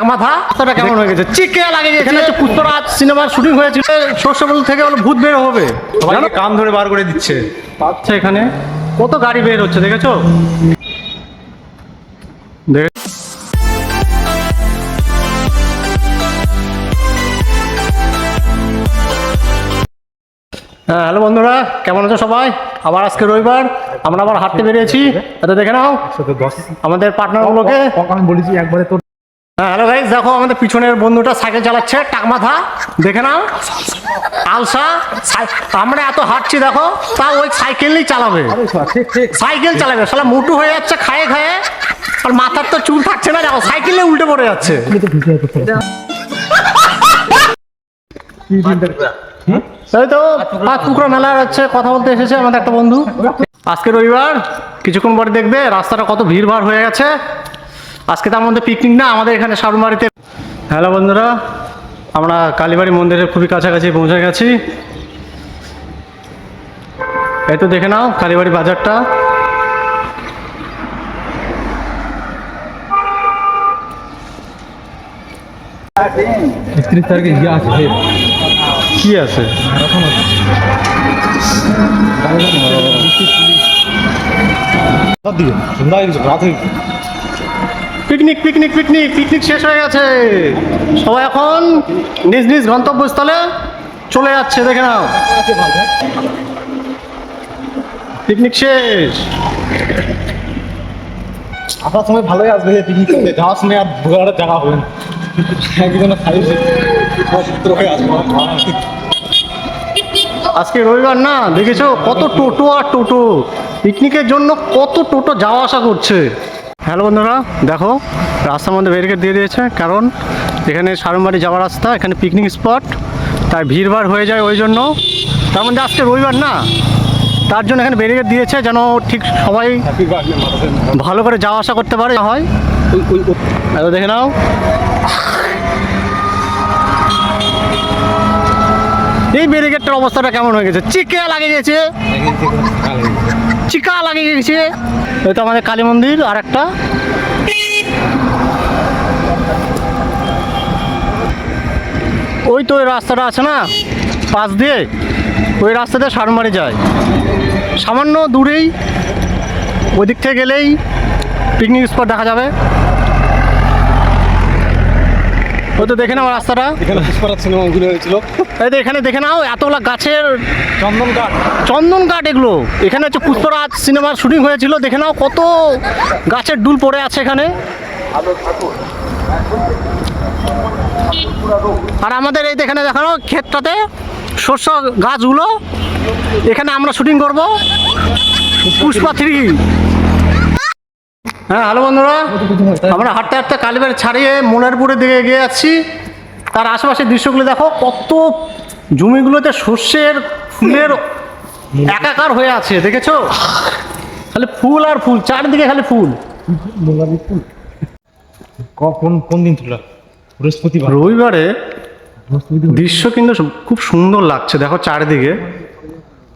রাস্তাটা কেমন হয়ে গেছে? চিকে লাগে এখানে পুষ্পরাজ সিনেমার শুটিং হয়েছিল। সর্ষেবল থেকে হলো ভূত বের হবে। কান ধরে বার করে দিচ্ছে। আচ্ছা এখানে। কত গাড়ি বের হচ্ছে দেখেছ? দেখে হ্যাঁ হ্যালো বন্ধুরা কেমন আছো সবাই? আবার আজকে রবিবার আমরা আবার হাঁটতে বেরিয়েছি। এটা দেখে নাও। আমাদের পার্টনারগুলোকে বলেছি একবারে তোর হ্যালো গাইজ দেখো আমাদের পিছনের বন্ধুটা সাইকেল চালাচ্ছে, টাকমাথা, দেখে নাও। আলসা আমরা এত হাঁটছি, দেখো তা ওই সাইকেলই চালাবে। সাইকেল চালাবে, শালা মোটু হয়ে যাচ্ছে, খায়ে খায়ে। আর মাথার তো চুল থাকছে না, দেখো, সাইকেলে উল্টে পড়ে যাচ্ছে। তাই তো পাঁচ টুকরো মেলা হচ্ছে কথা বলতে এসেছে আমাদের একটা বন্ধু। আজকে রবিবার, কিছুক্ষণ পরে দেখবে, রাস্তাটা কত ভিড় ভাড় হয়ে গেছে। আজকে তার মধ্যে পিকনিক না আমাদের এখানে সারুমারিতে। হ্যালো বন্ধুরা আমরা কালীবাড়ি মন্দিরের খুবই কাছাকাছি পৌঁছে গেছি। এই তো দেখে নাও কালীবাড়ি বাজারটা। একত্রিশ তারিখে ইয়ে আছে কি আছে? দিকে। সন্ধ্যা রাত পিকনিক পিকনিক পিকনিক পিকনিক শেষ হয়ে গেছে। সবাই এখন নিজ নিজ গন্তব্যস্থলে চলে যাচ্ছে দেখে নাও। পিকনিক শেষ। আসার সময় ভালোই আসবে পিকনিক করতে। যাওয়ার সময় আর ঘোরাটা জায়গা হবে না। একজন আজকে রবিবার না দেখেছ? কত টোটো আর টোটো। পিকনিকের জন্য কত টোটো যাওয়া আসা করছে। হ্যালো বন্ধুরা, দেখো, রাস্তার মধ্যে ব্যারিকেড দিয়ে দিয়েছে, কারণ এখানে সারমবাড়ি যাওয়ার রাস্তা, এখানে পিকনিক স্পট তাই ভিড়ভাড় হয়ে যায় ওই জন্য। তার মধ্যে আজকে রবিবার না, তার জন্য এখানে ব্যারিকেড দিয়েছে, যেন ঠিক সবাই ভালো করে যাওয়া আসা করতে পারে হয়। দেখে নাও। এই ব্যারিকেডটার অবস্থাটা কেমন হয়ে গেছে? চিকে লাগে গেছে চিকা লাগিয়ে গেছে। এটা আমাদের কালী মন্দির আর একটা ওই তো ওই রাস্তাটা আছে না, পাশ দিয়ে, ওই রাস্তাতে সারমারি যায়। সামান্য দূরেই ওই দিক থেকে গেলেই পিকনিক স্পট দেখা যাবে। ওই তো দেখে নাও রাস্তাটা। এখানে পুষ্পরাজ সিনেমা ওগুলো হয়েছিল। এই তো এখানে দেখে নাও এতগুলা গাছের চন্দন কাঠ। চন্দন কাঠ এগুলো। এখানে হচ্ছে পুষ্পরাজ সিনেমার শুটিং হয়েছিল। দেখে নাও কত গাছের ডুল পড়ে আছে এখানে। আর আমাদের এই এখানে দেখানো ক্ষেতটাতে শস্য গাছগুলো। এখানে আমরা শুটিং করব। পুষ্পা থ্রি। হ্যাঁ হ্যালো বন্ধুরা। আমরা হাঁটতে হাঁটতে কালীবাড়ি ছাড়িয়ে মোনারপুরের দিকে এগিয়ে যাচ্ছি তার আশেপাশের দৃশ্যগুলো দেখো কত জমিগুলোতে শস্যের ফুলের একাকার হয়ে আছে দেখেছ? খালি ফুল আর ফুল চারিদিকে খালি ফুল। কোন কোন দিন ছিল? বৃহস্পতিবার। রবিবারে দৃশ্য কিন্তু খুব সুন্দর লাগছে দেখো চারিদিকে।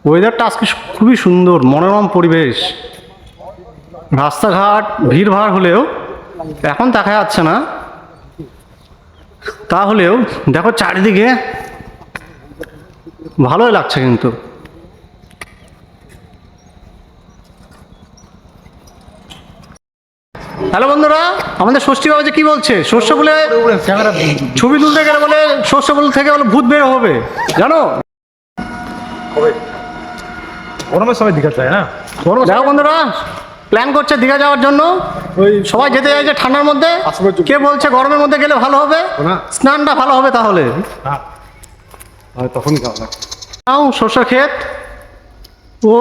ওয়েদারটা আজকে খুবই সুন্দর মনোরম পরিবেশ। রাস্তাঘাট ভিড়ভাড় হলেও এখন দেখা যাচ্ছে না। তাহলেও দেখো চারিদিকে ভালোই লাগছে কিন্তু। হ্যালো বন্ধুরা আমাদের ষষ্ঠী বাবা যে কি বলছে? শস্য বলে ছবি তুলতে গেলে বলে শস্য বল থেকে বলে ভূত বের হবে জানো? গরমের সময় দীঘা যায় না? দেখো বন্ধুরা প্ল্যান করছে দীঘা যাওয়ার জন্য। ওই সবাই যেতে চাইছে ঠান্ডার মধ্যে। কে বলছে গরমের মধ্যে গেলে ভালো হবে? স্নানটা ভালো হবে তাহলে। না। আর তখনই যাওয়া লাগে নাও শস্য ক্ষেত। ও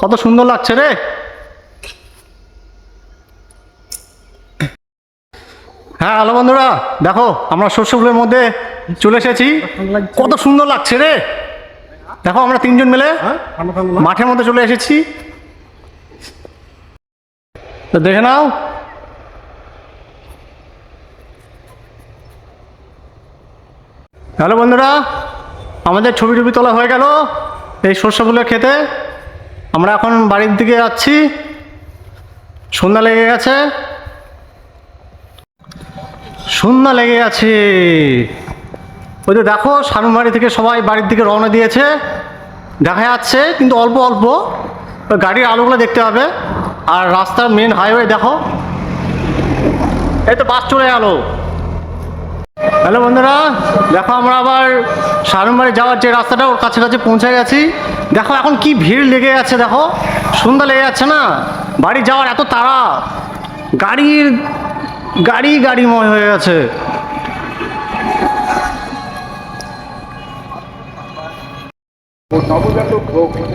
কত সুন্দর লাগছে রে। হ্যাঁ হ্যালো বন্ধুরা দেখো আমরা শস্যগুলোর মধ্যে চলে এসেছি। কত সুন্দর লাগছে রে। দেখো আমরা তিনজন মিলে ঠান্ডা। মাঠের মধ্যে চলে এসেছি। তো দেখে নাও। হ্যালো বন্ধুরা, আমাদের ছবি টবি তোলা হয়ে গেল এই শস্যগুলো খেতে আমরা এখন বাড়ির দিকে যাচ্ছি। সন্ধ্যা লেগে গেছে। সন্ধ্যা লেগে গেছে। ওই তো দেখো সানুমারি থেকে সবাই বাড়ির দিকে রওনা দিয়েছে। দেখা যাচ্ছে, কিন্তু অল্প অল্প। গাড়ির আলোগুলো দেখতে হবে। আর রাস্তা মেন হাইওয়ে দেখো। এই তো বাস চলে গেল হ্যালো বন্ধুরা, দেখো আমরা আবার সারুমবাড়ি যাওয়ার যে রাস্তাটা ওর কাছে কাছে পৌঁছে গেছি। দেখো এখন কি ভিড় লেগে যাচ্ছে দেখো। সুন্দর লেগে যাচ্ছে না? বাড়ি যাওয়ার এত তাড়া। গাড়ির, গাড়ি গাড়িময় হয়ে গেছে।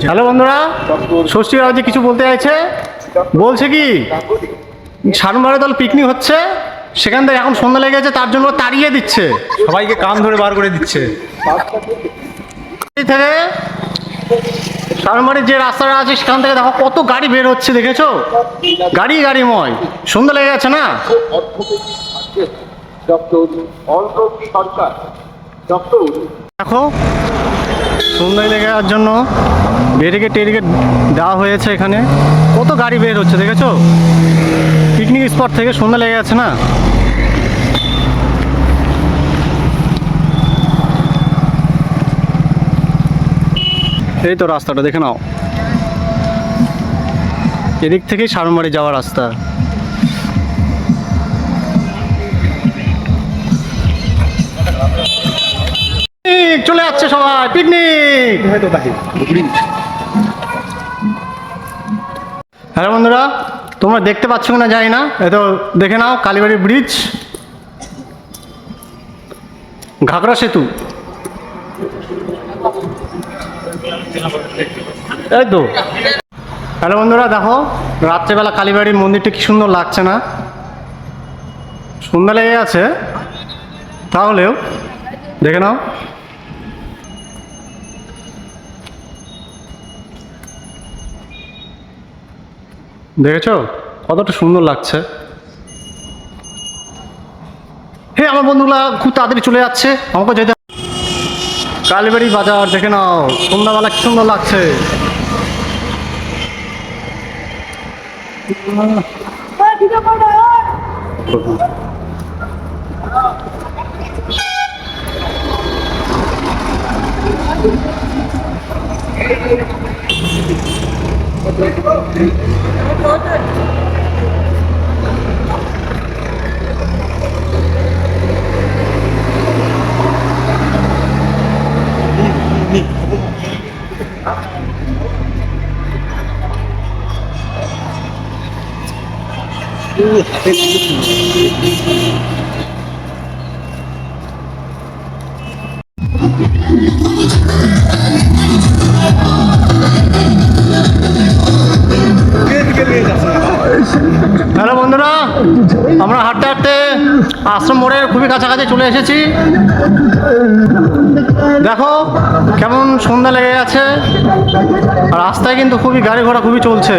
হ্যালো বন্ধুরা ষষ্ঠী বাবুজি কিছু বলতে চাইছে? বলছে কি? সারুমবাড়ি দল পিকনিক হচ্ছে সেখান থেকে এখন সন্ধ্যা লেগে গেছে তার জন্য তাড়িয়ে দিচ্ছে। সবাইকে কান ধরে বার করে দিচ্ছে। থেকে যে রাস্তাটা আছে সেখান থেকে দেখো কত গাড়ি বের হচ্ছে দেখেছ? গাড়ি গাড়িময়। সন্ধ্যা লেগে গেছে না? সরকার। দেখো সন্ধ্যায় লেগে যাওয়ার জন্য ব্যারিকেড টেরিকেট দেওয়া হয়েছে এখানে। কত গাড়ি বের হচ্ছে দেখেছ? পিকনিক স্পট থেকে সন্ধ্যা লেগে গেছে না? এই তো রাস্তাটা, দেখে নাও। এদিক থেকেই সারমারি যাওয়ার রাস্তা। যাচ্ছে সবাই পিকনিক হ্যালো বন্ধুরা, তোমরা দেখতে পাচ্ছ না জানি না, এ তো দেখে নাও কালীবাড়ি ব্রিজ ঘাগরা সেতু। এই তো। হ্যালো বন্ধুরা, দেখো, রাত্রেবেলা কালীবাড়ির মন্দিরটা কি সুন্দর লাগছে না? সন্ধ্যা লেগে আছে। তাহলেও, দেখে নাও। দেখেছ? কতটা সুন্দর লাগছে। হে, আমার বন্ধুগুলা খুব তাড়াতাড়ি চলে যাচ্ছে। আমাকে যেতে কালীবাড়ি বাজার, দেখে নাও, সন্ধ্যাবেলা কি সুন্দর লাগছে। হ্যালো আমরা হাঁটতে হাঁটতে আশ্রম মোড়ের খুবই কাছাকাছি চলে এসেছি। দেখো কেমন সন্ধ্যা লেগে গেছে। রাস্তায় কিন্তু খুবই গাড়ি ঘোড়া খুবই চলছে।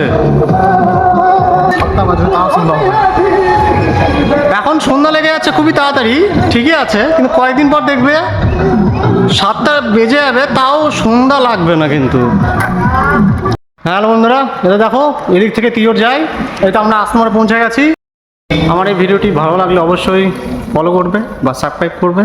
এখন সন্ধ্যা লেগে যাচ্ছে খুবই তাড়াতাড়ি, ঠিকই আছে, কিন্তু কয়েকদিন পর দেখবে সাতটা বেজে যাবে, তাও সন্ধ্যা লাগবে না কিন্তু। হ্যাঁ বন্ধুরা, এটা দেখো, এদিক থেকে তিওর যাই এটা আমরা আসমরে পৌঁছে গেছি। আমার এই ভিডিওটি ভালো লাগলে অবশ্যই ফলো করবে বা সাবস্ক্রাইব করবে।